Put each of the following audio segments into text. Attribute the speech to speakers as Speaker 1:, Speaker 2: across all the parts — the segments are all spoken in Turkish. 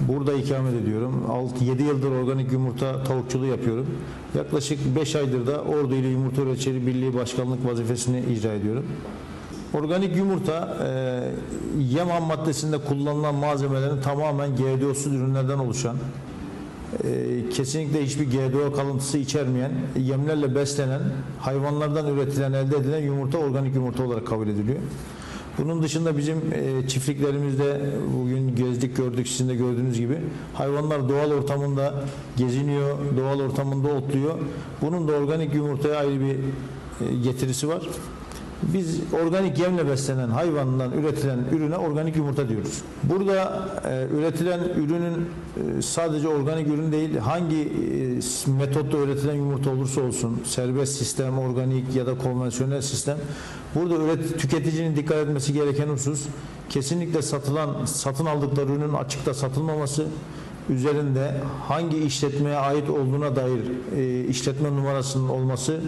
Speaker 1: Burada ikamet ediyorum. 6-7 yıldır organik yumurta tavukçuluğu yapıyorum. Yaklaşık 5 aydır da Ordu ile Yumurta Üreticileri Birliği Başkanlık vazifesini icra ediyorum. Organik yumurta e, yem ham maddesinde kullanılan malzemelerin tamamen GDO'suz ürünlerden oluşan, e, kesinlikle hiçbir GDO kalıntısı içermeyen, yemlerle beslenen, hayvanlardan üretilen, elde edilen yumurta organik yumurta olarak kabul ediliyor. Bunun dışında bizim e, çiftliklerimizde bugün gezdik gördük sizin de gördüğünüz gibi hayvanlar doğal ortamında geziniyor, doğal ortamında otluyor. Bunun da organik yumurtaya ayrı bir e, getirisi var. Biz organik yemle beslenen hayvandan üretilen ürüne organik yumurta diyoruz. Burada e, üretilen ürünün e, sadece organik ürün değil, hangi e, metotla üretilen yumurta olursa olsun, serbest sistem, organik ya da konvansiyonel sistem, burada üret, tüketicinin dikkat etmesi gereken husus, kesinlikle satılan, satın aldıkları ürünün açıkta satılmaması, üzerinde hangi işletmeye ait olduğuna dair e, işletme numarasının olması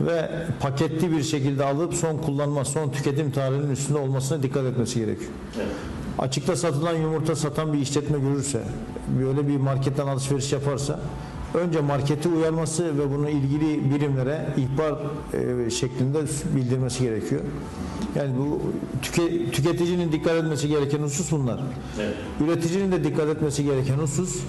Speaker 1: ve paketli bir şekilde alıp son kullanma, son tüketim tarihinin üstünde olmasına dikkat etmesi gerekiyor. Açıkta satılan yumurta satan bir işletme görürse, böyle bir marketten alışveriş yaparsa önce marketi uyarması ve bunu ilgili birimlere ihbar e, şeklinde bildirmesi gerekiyor. Yani bu tüke- tüketicinin dikkat etmesi gereken husus bunlar. Üreticinin de dikkat etmesi gereken husus